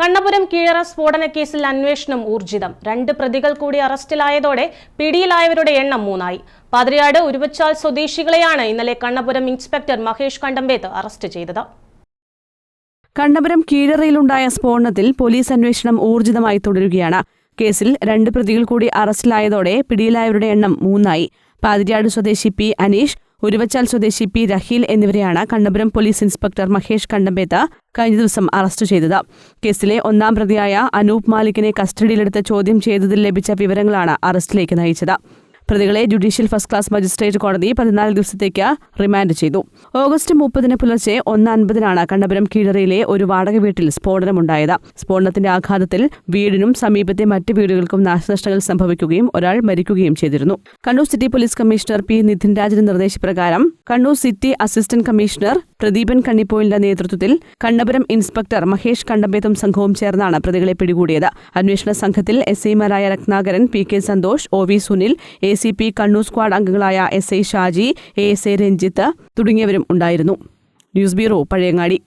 കണ്ണപുരം കീഴറ സ്ഫോടന കേസിൽ അന്വേഷണം ഊർജിതം. രണ്ട് പ്രതികൾ കൂടി അറസ്റ്റിലായതോടെ പിടിയിലായവരുടെ എണ്ണം മൂന്നായി. പാതിരിയാട് ഉരുവച്ചാൽ സ്വദേശികളെയാണ് ഇന്നലെ കണ്ണപുരം ഇൻസ്പെക്ടർ മഹേഷ് കണ്ടമ്പേത്ത് അറസ്റ്റ് ചെയ്തത്. കണ്ണപുരം കീഴറയിലുണ്ടായ സ്ഫോടനത്തിൽ പോലീസ് അന്വേഷണം ഊർജിതമായി തുടരുകയാണ്. കേസിൽ രണ്ട് പ്രതികൾ കൂടി അറസ്റ്റിലായതോടെ പിടിയിലായവരുടെ എണ്ണം മൂന്നായി. പാതിരിയാട് സ്വദേശി പി അനീഷ് ഉരുവച്ചാൽ സ്വദേശി പി രഹീൽ എന്നിവരെയാണ് കണ്ണപുരം പോലീസ് ഇൻസ്പെക്ടർ മഹേഷ് കണ്ണമ്പേത്ത കഴിഞ്ഞ ദിവസം അറസ്റ്റ് ചെയ്തത്. കേസിലെ ഒന്നാം പ്രതിയായ അനൂപ് മാലിക്കിനെ കസ്റ്റഡിയിലെടുത്ത് ചോദ്യം ചെയ്തതിൽ ലഭിച്ച വിവരങ്ങളാണ് അറസ്റ്റിലേക്ക് നയിച്ചത്. പ്രതികളെ ജുഡീഷ്യൽ ഫസ്റ്റ് ക്ലാസ് മജിസ്ട്രേറ്റ് കോടതി പതിനാല് ദിവസത്തേക്ക് റിമാൻഡ് ചെയ്തു. ഓഗസ്റ്റ് മുപ്പതിന് പുലർച്ചെ ഒന്ന് അൻപതിനാണ് കണ്ണപുരം കീഴറയിലെ ഒരു വാടക വീട്ടിൽ സ്ഫോടനമുണ്ടായത്. സ്ഫോടനത്തിന്റെ ആഘാതത്തിൽ വീടിനും സമീപത്തെ മറ്റ് വീടുകൾക്കും നാശനഷ്ടങ്ങൾ സംഭവിക്കുകയും ഒരാൾ മരിക്കുകയും ചെയ്തിരുന്നു. Kannur city police commissioner P Nithin രാജിന്റെ നിർദ്ദേശപ്രകാരം Kannur city assistant commissioner Pradeepan കണ്ണിപ്പോയിലിന്റെ നേതൃത്വത്തിൽ കണ്ണപുരം ഇൻസ്പെക്ടർ മഹേഷ് കണ്ടമ്പേത്തും സംഘവും ചേർന്നാണ് പ്രതികളെ പിടികൂടിയത്. അന്വേഷണ സംഘത്തിൽ എസ് ഐമാരായ Ratnakaran P K Santhosh O V Sunil A C P Kannur squad അംഗങ്ങളായ S I Shaji A S I Ranjith തുടങ്ങിയവരും ഉണ്ടായിരുന്നു. News bureau Pazhayangadi.